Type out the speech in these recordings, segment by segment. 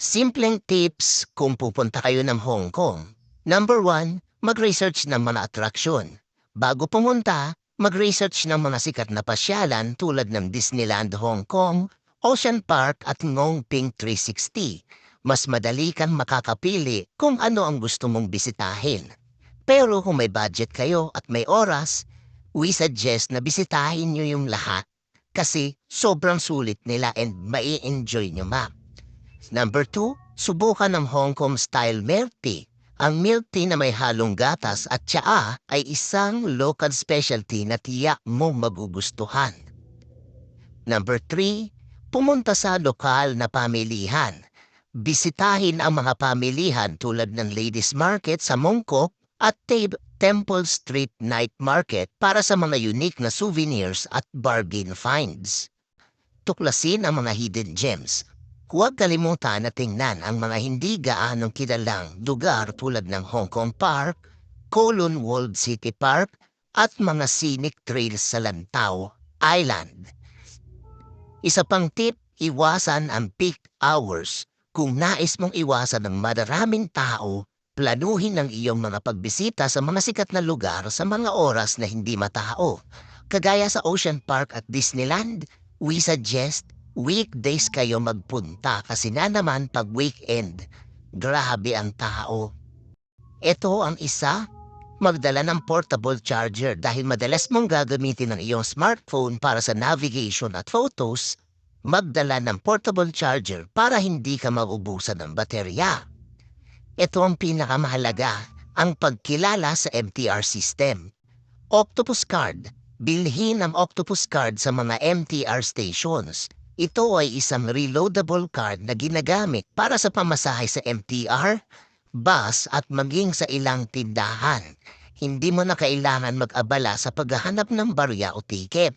Simpleng tips kung pupunta kayo ng Hong Kong. Number one, mag-research ng mga atraksyon. Bago pumunta, mag-research ng mga sikat na pasyalan tulad ng Disneyland Hong Kong, Ocean Park at Ngong Ping 360. Mas madali kang makakapili kung ano ang gusto mong bisitahin. Pero kung may budget kayo at may oras, we suggest na bisitahin nyo yung lahat kasi sobrang sulit nila and mai enjoy nyo ma. Number two, subukan ng Hong Kong style milk tea. Ang milk tea na may halong gatas at tsaa ay isang local specialty na tiyak mo magugustuhan. Number three, pumunta sa lokal na pamilihan. Bisitahin ang mga pamilihan tulad ng Ladies Market sa Mongkok at Tab- Temple Street Night Market para sa mga unique na souvenirs at bargain finds. Tuklasin ang mga hidden gems. Huwag kalimutan na tingnan ang mga hindi gaanong kilalang lugar tulad ng Hong Kong Park, Kowloon World City Park, at mga scenic trails sa Lantau Island. Isa pang tip, iwasan ang peak hours. Kung nais mong iwasan ng madaraming tao, planuhin ang iyong mga pagbisita sa mga sikat na lugar sa mga oras na hindi matao. Kagaya sa Ocean Park at Disneyland, we suggest weekdays kayo magpunta kasi na naman pag weekend, grabe ang tao. Ito ang isa, magdala ng portable charger dahil madalas mong gagamitin ang iyong smartphone para sa navigation at photos, magdala ng portable charger para hindi ka maubusan ng baterya. Ito ang pinakamahalaga, ang pagkilala sa MTR system. Octopus Card. Bilhin ang Octopus Card sa mga MTR stations. Ito ay isang reloadable card na ginagamit para sa pamasahe sa MTR, bus at maging sa ilang tindahan. Hindi mo na kailangan mag-abala sa paghahanap ng barya o ticket.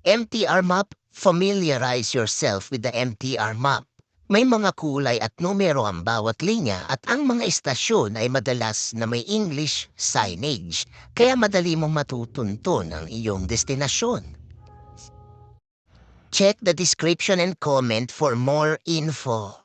MTR Map, familiarize yourself with the MTR Map. May mga kulay at numero ang bawat linya at ang mga istasyon ay madalas na may English signage, kaya madali mong matutunton ang iyong destinasyon. Check the description and comment for more info.